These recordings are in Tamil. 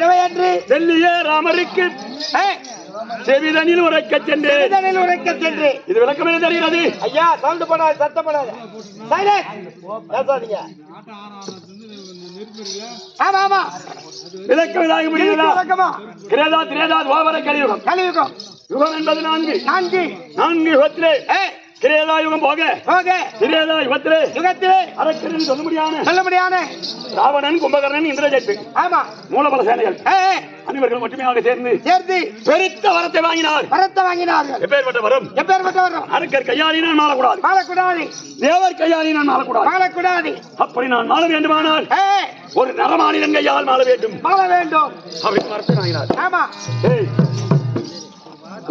டெல்லியே ராமருக்கு. செவிதனில் உரைக்க சென்றேன். இதனில் உரைக்க சென்று இது விளக்கம் என்ன தெரிகிறது. ஐயா சவுண்ட் போடாது சத்தம் பேசாதீங்க. ஆமா ஆமா. விளக்கம் இதாக முடியுங்களா வழக்கமா கிரேதா திரேதா துவாபர கலியுகம். கலியுகம். யுகம் என்பது நான்கு. நான்கு. நான்கு யுகத்திலே ஏ கிரேதா யுகம் போக. ஓகே திரேதா யுகத்திலே யுகத்திலே அரக்கரின் சொல்ல முடியான சொல்ல முடியாத ராவணன் கும்பகர்ணன் இந்திரஜித்து ஆமா. மூலபல சேனைகள் அனைவர்களும் ஒற்றுமையாக சேர்ந்து சேர்த்து பெருத்த வரத்தை வாங்கினார். வரத்தை வாங்கினார்கள். எப்பேற்பட்ட வரம் எப்பேற்பட்ட வரும் அரக்கர் கையாளினால் மாறக்கூடாது. மாலக்கூடாது தேவர் கையாளினால் மாறக்கூடாது. மாலக்கூடாது அப்படி நான் மாற வேண்டுமானால் ஒரு நரமானிதன் கையால் மாற வேண்டும். மால வேண்டும். அப்படின்னு வரத்தை வாங்கினார். ஆமா.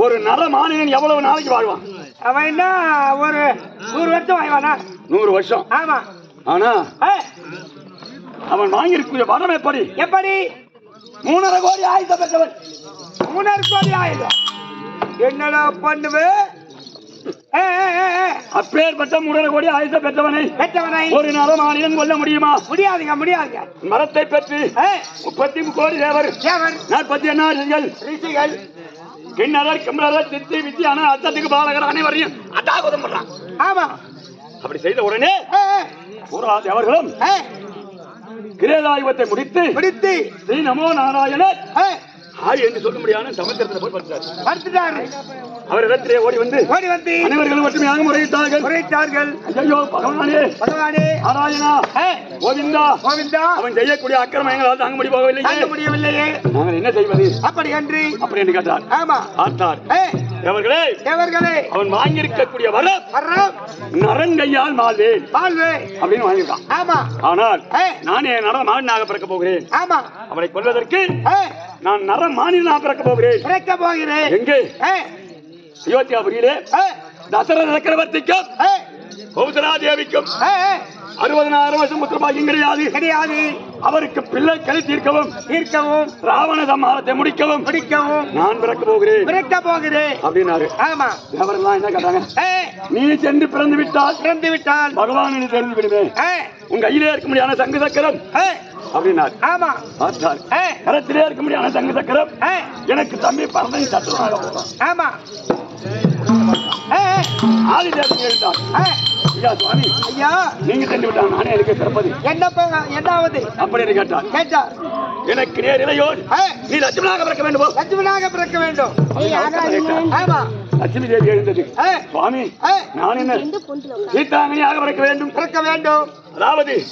ஒரு நரமானிதன் எவ்வளவு நாளைக்கு வாழ்வான்? அவன் என்ன ஒரு நூறு வருஷம் வாங்கிவானா நூறு வருஷம். ஆமா. ஆனா அவன் வாங்கியிருக்கிற வரம் எப்படி? எப்படி? மூணரை கோடி ஆயுதம் பெற்றவன். மூணாறு கோடி ஆயிரம் என்னடா பண்ணுவு? ஏ ஏ, ஏ, ஏ, அப்பேற்பட்ட மூணரை கோடி ஆயுதம் பெற்றவனை பெற்றவனை. ஒரு நரமானிதன் கொல்ல முடியுமா? முடியாதுங்க முடியாதுங்க. மரத்தை பெற்று முப்பத்தி கோடி தேவர். தேவன் நாற்பத்தி எண்ணாயிரங்கள். ரிஷிகள். கிண்ணறர் கிம்ரர் சித்தி வித்தியான அத்தத்துக்கு பாலகர் அனைவரையும் அட்டாகுதம் பண்றான். ஆமா. அப்படி செய்த உடனே பூரா தேவர்களும் ஏ. கிரேதாயுகத்தை முடித்து ஸ்ரீ நமோ நாராயணர் ஆய் என்று சொல்ல முடியாத சமுத்திரத்தில் போய் படுத்தார் படுத்துட்டாரு. அவர் இடத்திலே ஓடி வந்து ஓடி வந்து அனைவர்களும் ஒற்றுமையாக முறையிட்டார்கள். குறைத்தார்கள் ஐயோ பகவானே. பகவானே. நாராயணா. கோவிந்தா. கோவிந்தா. அவன் செய்யக்கூடிய அக்கிரமங்களால் தாங்க முடி போகவில்லையே. தாங்க முடியவில்லையே. நாங்கள் என்ன செய்வது? அப்படி என்று. அப்படி என்று கேட்டார். ஆமா. பார்த்தார். ஏ தேவர்களே. தேவர்களே. அவன் வாங்கியிருக்கக்கூடிய வரம். நரன் கையால் மாள்வேன் வாழ்வு அப்படின்னு வாங்கியிருக்கான். ஆமா. ஆனால் நானே நர மாநிலனாக பிறக்க போகிறேன். ஆமா. அவனை கொல்வதற்கு ஏ நான் நர மாநிலனாக பிறக்க போகிறேன். பிறக்க போகிறேன். எங்கே? அயோத்தியாபுரியிலே தசரத சக்கரவர்த்திக்கும் கௌசலா தேவிக்கும் அறுபதனாயிரம் வருஷம் புத்திரபாகியம் கிடையாது. கிடையாது. அவருக்கு பிள்ளைகளை தீர்க்கவும் தீர்க்கவும் ராவண சம்மானத்தை முடிக்கவும் பிடிக்கவும் நான் பிறக்க போகிறேன். பிறக்க போகிறேன் அப்படின்னாரு. ஆமா. அவரெல்லாம் என்ன கேட்டாங்க? நீ சென்று பிறந்து விட்டால் பிறந்து விட்டால். பகவான் நீ தெரிந்து விடுவேன். உன் கையிலே இருக்க முடியாத சங்கு சக்கரம். அப்படின்னார். ஆமா. பார்த்தார். கரத்திலே இருக்க முடியாத சங்கு சக்கரம். எனக்கு தம்பி பரதனை சத்துருவாக ஆமா. ஏ ஏ, ஆதி தேவன் எழுந்தார் ஐயா சுவாமி. ஐயா. நீங்க விட்டால் நானே எனக்கு பிறப்பது என்ன ப- என்னாவது? அப்படின்னு கேட்டார். கேட்டார். எனக்கு நேர் இளையோர் நீ லட்சுமணாக பிறக்க வேண்டுமோ லட்சுமணாக பிறக்க வேண்டும். ஆமா. லட்சுமி தேவி எழுந்தது. சுவாமி நான் என்ன? சீதாங்கனியாக பிறக்க வேண்டும். பிறக்க வேண்டும். அதாவது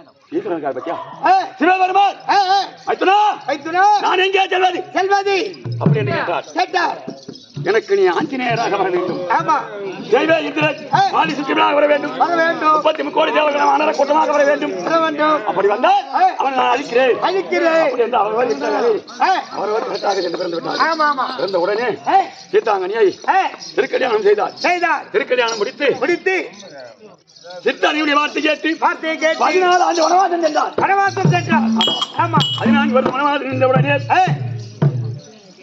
ஏ சீதனக்கார பத்தியா ஏ! சிவபெருமான்! ஏ ஏ! அர்ஜுனா வைத்துனோ நான் எங்கே செல்வது? செல்வதி! அப்படி என்று கேட்டார் கேட்டார். எனக்கு நீ ஆஞ்சநேயராக வர வேண்டும். ஆமா. தெய்வ இந்திரன் வர வேண்டும். வர வேண்டும். முப்பத்தி முக்கோடி தேவர்கள் அனர கூட்டமாக வர வேண்டும். வர வேண்டும். அப்படி வந்தால். அவன் நான் அழிக்கிறேன். அழிக்கிறேன். அப்படி என்று அவர் வருகிறாரே. ஏ! அவர் ஒரு பெற்றாக சென்று பிறந்து விட்டார் ஆமா ஆமா. பிறந்த உடனே சீதாங்கனியை திருக்கல்யாணம் செய்தார். செய்தார். திருக்கல்யாணம் முடித்து முடித்து சித்தானியுடைய வார்த்தை கேட்டு வார்த்தையை கேட்டு பதினாலு ஆண்டு வனவாசம் சென்றார். வனவாசம் சென்றார். ஆமா. பதினான்கு வருடம் வனவாசம் ஏ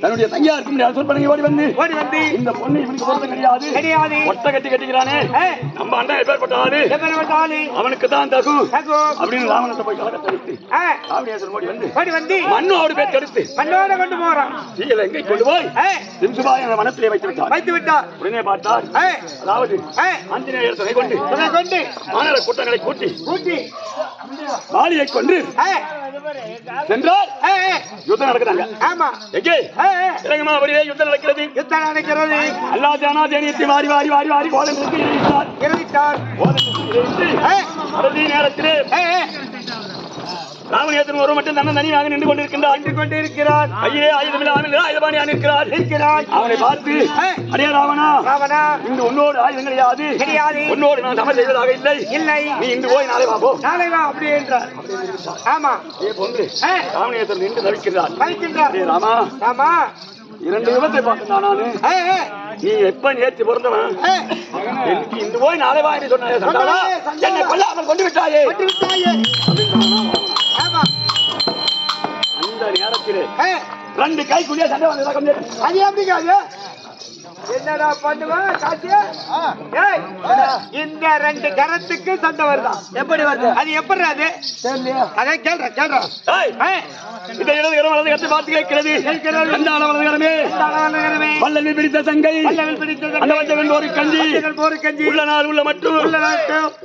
தன்னுடைய தங்கையா இருக்கும் ஓடி வந்து ஓடி வந்து இந்த பொண்ணு இவனுக்கு பொருத்தம் கிடையாது. கிடையாது. ஒட்ட கட்டி கட்டிக்கிறானே. நம்ம அண்ணன் எப்பேற்பட்ட ஆளு? எப்பேற்பட்டாலு அவனுக்கு தான் தகு. அப்படின்னு ராவணத்தை போய் கலக்க தடுத்து ஏ? ராவணேஸ்வரன் ஓடி வந்து ஓடி வந்து மண்ணோடு பேர் தடுத்து மண்ணோட கொண்டு போறான். சீலை எங்கே கொண்டு போய்? சிம்சுபாய் அந்த வனத்திலே வைத்து விட்டார் வைத்து விட்டார் உடனே பார்த்தார். அதாவது ஆஞ்சநேயர் துணை கொண்டு துணை கொண்டு மாநகர கூட்டங்களை கூட்டி கூட்டி வாலியை கொண்டு ஏ யுத்தம் நடக்குறாங்க. ஆமா. எங்கே? இறங்கமாபுரியிலே யுத்தம் நடக்கிறது. யுத்தம் நடக்கிறது. அல்லா ஜானா தேனியத்தை வாரி வாரி வாரி வாரி இறைத்தார் இறங்கிட்டார் நேரத்திலே ஏ ஏ. ராமநேசன் ஒரு மட்டும் தன்னை தனியாக நின்று கொண்டிருக்கின்றார். நின்று கொண்டிருக்கிறார். கையிலே ஆயுதமில்லாமல் ஆயுதபாணியாக நிற்கிறார் இருக்கிறார். அவனை பார்த்து. அடே ராவணா ராவணா. இன்று உன்னோடு ஆயுதம் கிடையாது. கிடையாது. உன்னோடு நான் சமர் செய்வதாக இல்லை. இல்லை. நீ இன்று போய் நாளை வா போ. நாளை வா அப்படி என்றார். ஆமா. போன்று ஏ ராமநேசன் நின்று தவிக்கின்றார். வைக்கின்றார் அடே ராமா. ஆமா இரண்டு பார்த்தேன் நானு. நீ எப்ப நேர்த்தி பிறந்தவன் எனக்கு இன்று போய் நாளை வா என்று சொன்னாயே. என்னை கொல்லாமல் கொண்டு விட்டாயே. கொண்டு விட்டாயே. அந்த நேரத்திலே ரெண்டு கைக்குள்ளே சண்டை வந்ததாக அது எப்படிங்க அது என்னடா பண்ணுவேன் இந்த ரெண்டு கரத்துக்கு சண்டை வருதா? எப்படி வருது? அது எப்படி அது? அதை கேள்ற கேள்ற. ஏய், ஏய், இந்த இடது கரம் வலது கரத்தை பார்த்து கேட்கிறது. அந்த வலது கரமே. பிடித்த சங்கை. அந்த ஒரு கஞ்சி. போரு கஞ்சி. உள்ள நாள் உள்ள மட்டும்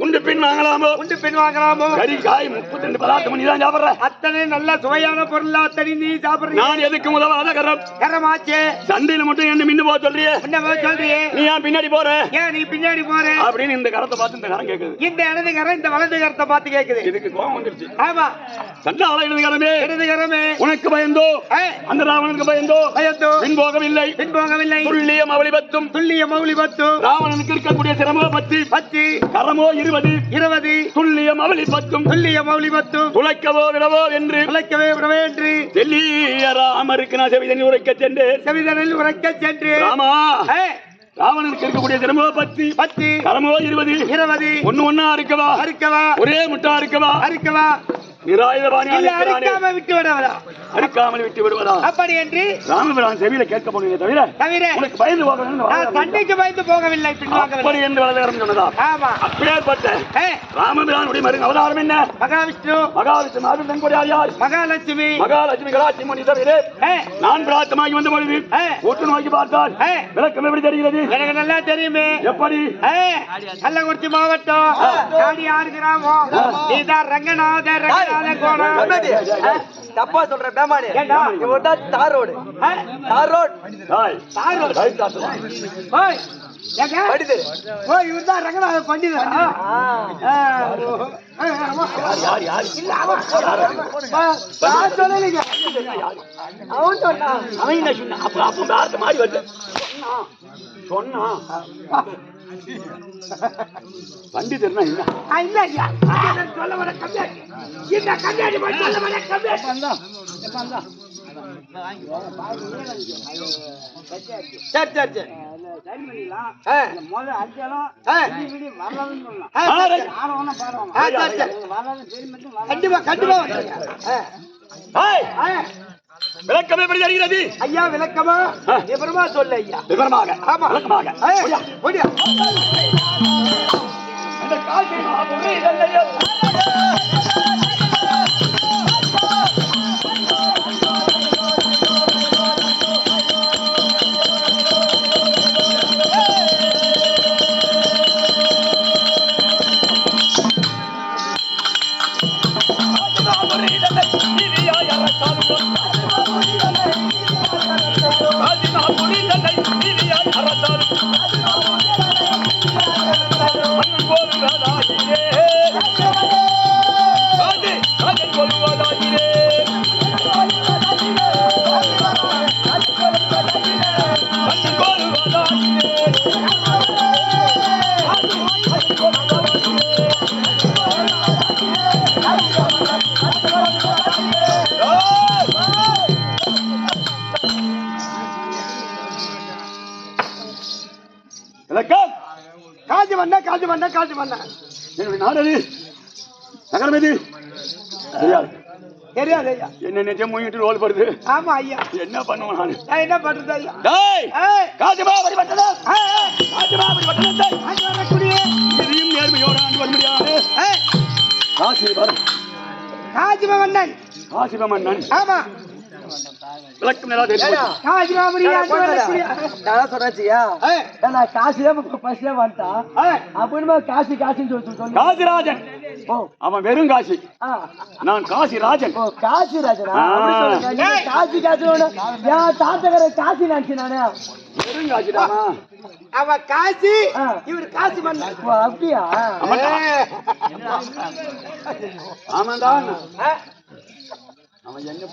உண்டு பின் வாங்கலாமோ? உண்டு பெண் வாங்கலாமோ? கறி காய் முப்பத்தி ரெண்டு பதார்த்தம் பண்ணி தான் சாப்பிடுற. அத்தனை நல்ல சுவையான பொருளா அத்தனை நீ சாப்பிடுறீங்க நான் எதுக்கு முதலாத கரம்? கரமாச்சே. சண்டையில மட்டும் என்ன மின்னு போக சொல்றியே. சொல்றியே? நீ ஏன் பின்னாடி போற? ஏன் நீ பின்னாடி போற? அப்படின்னு இந்த கரத்தை பார்த்து இந்த கரம் கேக்குது. இந்த இடது கரம் இந்த வலது கரத்தை பார்த்து கேக்குது. இதுக்கு கோபம் வந்துருச்சு. ஆமா. சண்டை ஆள இடது கரமே இடது கரமே உனக்கு பயந்தோ? அந்த ராவணனுக்கு பயந்தோ? பயந்தோ? பின் போகவில்லை. பின் போகவில்லை. துல்லிய மவளி பத்தும் துல்லிய மௌலி பத்து ராவணனுக்கு இருக்கக்கூடிய சிரமோ பத்து பத்து கரமோ இருபது. இருபது. துல்லிய மவளி பத்தும் துல்லிய மௌலி பத்து துளைக்கவோ விடவோ என்று. உழைக்கவே விடவே என்று. தெல்லிய ராமருக்கு நான் செவிதனி உரைக்க சென்றேன். செவிதனில் உரைக்க சென்று ராமா ராவணனுக்கு இருக்கக்கூடிய சிரமோ பத்து. பத்து. கரமோ இருபது. இருபது. ஒண்ணு ஒண்ணா இருக்கவா அறுக்கவா. ஒரே முட்டா இருக்கவா அறுக்கவா. இருக்கிறானே. அறுக்காம விட்டு விடவா. அறுக்காமல் விட்டு விடுவதா? அப்படி என்று ராமபிரான் செவியில கேட்க போனீங்க தவிர தவிர உனக்கு பயந்து போக சண்டைக்கு பயந்து போகவில்லை அப்படி என்று வளர்ந்து சொன்னதா? ஆமா. அப்படியேற்பட்ட ராமபிரானுடைய மருங்க அவதாரம் என்ன? மகாவிஷ்ணு. மகாவிஷ்ணு மாதம் கொடியார் மகாலட்சுமி. மகாலட்சுமி கலாட்சி மணி தவிர நான் பிரார்த்தமாகி வந்த பொழுது உற்று நோக்கி பார்த்தால் விளக்கம் எப்படி தெரிகிறது? எனக்கு நல்லா தெரியுமே. எப்படி? கள்ளக்குறிச்சி மாவட்டம். காடி ஆறு கிராமம். நீதான் ரங்கநாத ரங்கநாத கோணம் தப்பா சொல்ற பேமானி ஏண்டா? இவன் தான் தார் ரோடு. தார் ரோடு. தார் ரோடு. ரங்கநாத பண்டிதரா? ஆ, ஓ. அவன் சொன்னான் அவன் என்ன அப்ப அப்ப மாறி பண்டிதர்னா என்ன? ஆ, இல்ல ஐயா. இதை சொல்ல வர. இந்த. சரி, சரி, சரி. கண்டிப்பா கண்டிப்பா. விளக்கம் எப்படி தெரிகிறது. ஐயா விளக்கமா. விவரமா சொல்ல ஐயா. விவரமாக. ஆமா. விளக்கமாக. ஓடியா. ஓடியா. என்னுடைய நாடு? நகரம் எது? தெரியாது. தெரியாது ஐயா. என்ன நிஜம் மூங்கிட்டு ரோல் படுது ஆமா ஐயா. என்ன நானு? நான் என்ன பண்றது ஐயா? டேய்! காஜமா வரி பட்டதா காஜமா பட்டதா காஞ்சி வரக்கூடிய இதையும் நேர்மையோடு ஆண்டு வர முடியாது காசி வரும் மன்னன். ஆமா. விளக்கம் காசு காசிராஜன். ஓ. அவன் வெறும் காசி. நான் காசிராஜன். ஓ காசு. காசு காசு காசு நினைச்சு நானு. வெறும் காசிதானா அவ காசி. இவர் காசி ஓ அப்படியா? அவன் என்ன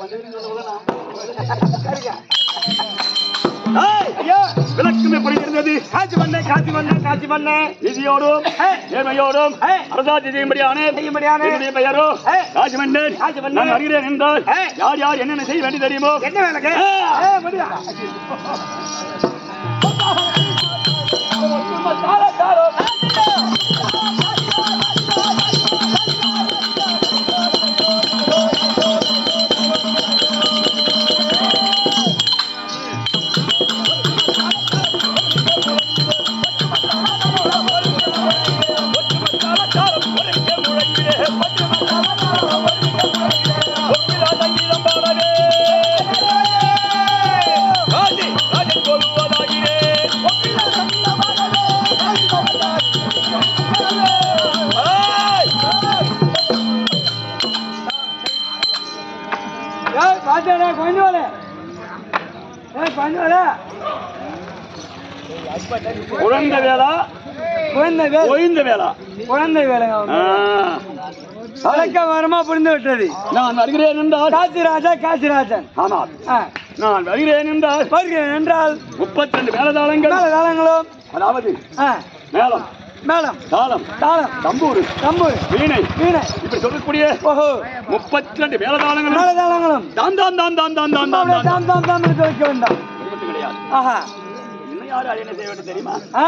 ஐயோ விளக்கம் எப்படி இருந்தது காஞ்சி மன்னன் காஞ்சி மன்னன் காஞ்சி மன்னன் நீதியோடும் நேர்மையோடும். அரசாட்சி செய்யும்படியான செய்யும்படியான என்னுடைய பெயரோ ஏய். ராஜமன்னன் ராஜமன்னன். நான் அறிகிறேன் என்றால். யார் யார் என்னென்ன செய்ய வேண்டி தெரியுமோ? என்ன. ஏய், வேலை. ஒய்ந்த வேளா குழந்தை வேலைங்க ஆ. வழக்க வரமா புரிந்து விட்டது. நான் வருகிறேன் என்றால் காசிராஜா காசிராஜன். ஆமாம் ஆ, நான் வருகிறேன் என்றால் வருகிறேன் என்றால் முப்பத்தி ரெண்டு மேலதாளங்கள்? மேல தாளங்களும் அதாவது ஆ, மேளம். தாளம். தாளம். தம்பூரு. தம்பு வீணை. வீணை. இப்படி சொல்லக்கூடிய ஓஹோ. முப்பத்தி ரெண்டு மேலதாளங்களும். மேல தாளங்களும் தான் தான் தான் தான் தான் தான் தான். தான் தாம் எடுத்து வைக்க வேண்டாம். ஆஹா. இன்னும் யாரு அது என்ன செய்ய வேண்டும் தெரியுமா? ஆ.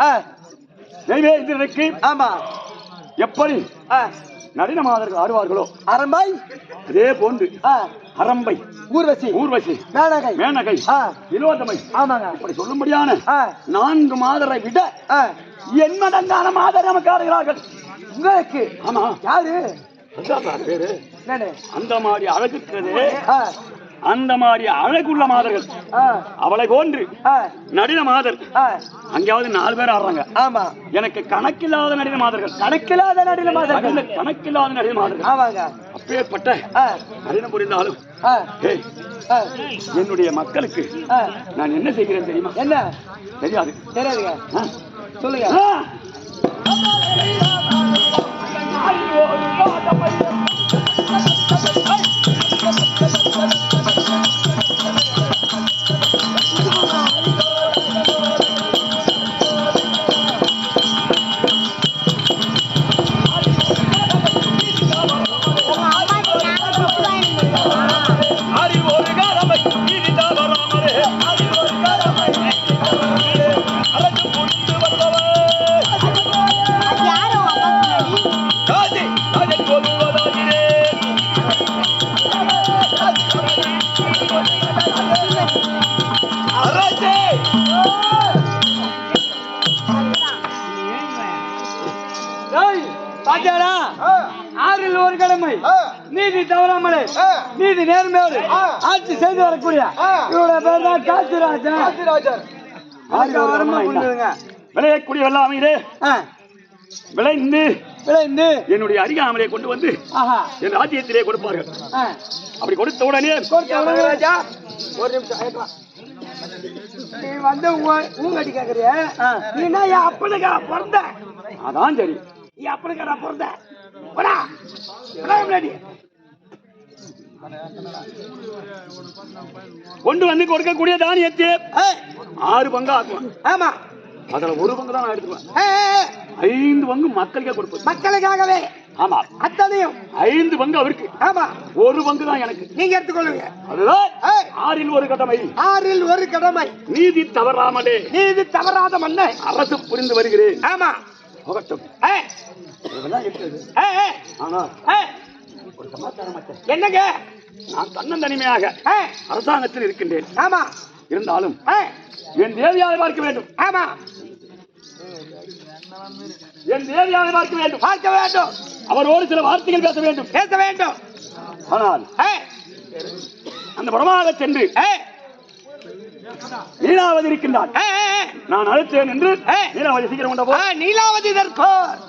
ஆ தெய்வேந்திரனுக்கு ஆமா. எப்படி ஆ. நடின மாதர்கள் ஆடுவார்களோ அரம்பாய் அதே போன்று அரம்பை ஊர்வசி ஊர்வசி மேனகை மேனகை வினோதமை ஆமாங்க. இப்படி சொல்லும்படியான நான்கு மாதரை விட ஆ. எண்மடங்கான மாதர் நமக்கு ஆடுகிறார்கள். உங்களுக்கு? ஆமா. யாரு? பாரு. அந்த மாதிரி அழகுக்கிறது அந்த மாதிரி அழகுள்ள மாதர்கள். அவளை போன்று நடின மாதர். அங்கேயாவது நாலு பேர் ஆடுறாங்க. ஆமா. எனக்கு கணக்கில்லாத நடின மாதர்கள். கணக்கில்லாத நடின மாதர்கள். கணக்கில் கணக்கில்லாத நடின மாதர்கள். ஆமாங்க. அப்பேற்பட்ட ஆ. நடினம் புரிந்தாலும் என்னுடைய மக்களுக்கு நான் என்ன செய்கிறேன் தெரியுமா? என்ன? தெரியாது. தெரியாதுங்க? சொல்லுங்க. ஆ! பாத்தியாடா ஆறில் ஒரு கடமை. நீதி தவறாமலே நீதி நேர்மையோடு ஆட்சி செய்து வரக்கூடிய இவருடைய பேர் தான் காசிராஜன். விளையக்கூடிய வெள்ளாமையிலே விளைந்து விளைந்து. என்னுடைய அருகாமலே கொண்டு வந்து என் ராஜ்யத்திலே கொடுப்பார்கள். அப்படி கொடுத்த உடனே ராஜா ஒரு நிமிஷம். நீ வந்து ஊங்கடி கேக்குறிய? நீனா என் அப்பனுக்கா பிறந்த? அதான் சரி. என் அப்பனுக்கா நான் பிறந்த. போடா. போடா முன்னாடி கொண்டு வந்து கொடுக்கக்கூடிய தானியத்தை ஆறு பங்கா ஆக்குவேன். ஆமா. அதுல ஒரு பங்கு தான் நான் எடுத்துக்குவேன். ஐந்து பங்கு மக்களுக்கே கொடுப்பேன். மக்களுக்காகவே. ஆமா. அத்தனையும். ஐந்து பங்கு அவருக்கு. ஆமா. ஒரு பங்கு தான் எனக்கு. நீங்க எடுத்துக்கொள்ளுங்க. அதுதான் ஆறில் ஒரு கடமை. ஆறில் ஒரு கடமை. நீதி தவறாமலே. நீதி தவறாத மண்ணை. அரசு புரிந்து வருகிறேன். ஆமா. போகட்டும். ஏய், இதெல்லாம் இருக்குது ஏய், ஏய், ஆனா ஏய், ஒரு சமாச்சாரம். என்னங்க? நான் தன்னந்தனிமையாக அரசாங்கத்தில் இருக்கின்றேன். ஆமா. இருந்தாலும் என் தேவியாவை பார்க்க வேண்டும். ஆமா. என் தேவியாவை பார்க்க வேண்டும். பார்க்க வேண்டும். அவரோடு சில வார்த்தைகள் பேச வேண்டும். பேச வேண்டும். ஆனால் அந்த புறமாக சென்று நீலாவதி ஏய். நான் அழைத்தேன் என்று. நீலாவதி சீக்கிரம் கொண்ட போ நீலாவதி தற்போர்